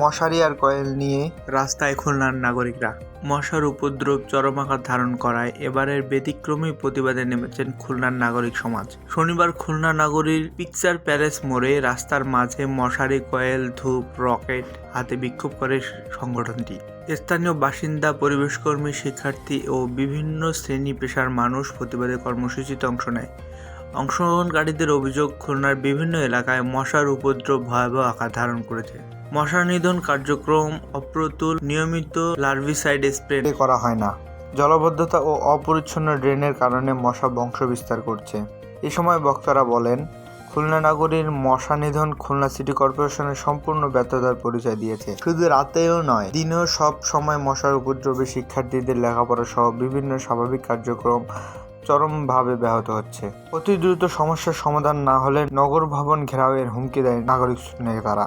মশারি আর কয়েল নিয়ে রাস্তায় খুলনার নাগরিকরা। মশার উপদ্রব চরম আকার ধারণ করায় এবারের ব্যতিক্রমী প্রতিবাদে নেমেছেন খুলনার নাগরিক সমাজ। শনিবার খুলনা নগরীর পিকচার প্যালেস মোড়ে রাস্তার মাঝে মশারি, কয়েল, ধূপ, রকেট হাতে বিক্ষোভ করে সংগঠনটি। স্থানীয় বাসিন্দা, পরিবেশকর্মী, শিক্ষার্থী ও বিভিন্ন শ্রেণি পেশার মানুষ প্রতিবাদে কর্মসূচিতে অংশ নেয়। অংশগ্রহণকারীদের অভিযোগ, খুলনার বিভিন্ন এলাকায় মশার উপদ্রব ভয়াবহ আকার ধারণ করেছে। মশা নিধন কার্যক্রম অপ্রতুল নিয়মিত লার্ভিসাইড স্প্রে করা হয় না। জলবদ্ধতা ও অপরিচ্ছন্ন ড্রেনের কারণে মশা বংশ বিস্তার করছে। এ সময় বক্তারা বলেন, খুলনা নগরীর মশা নিধন খুলনা সিটি কর্পোরেশনের সম্পূর্ণ ব্যর্থতার পরিচয় দিয়েছে। শুধু রাতেও নয়, দিনেও সব সময় মশার উপদ্রবে শিক্ষার্থীদের লেখাপড়া সহ বিভিন্ন স্বাভাবিক কার্যক্রম চরমভাবে ব্যাহত হচ্ছে। অতি দ্রুত সমস্যার সমাধান না হলে নগর ভবন ঘেরাওয়ের হুমকি দেয় নাগরিক নেতারা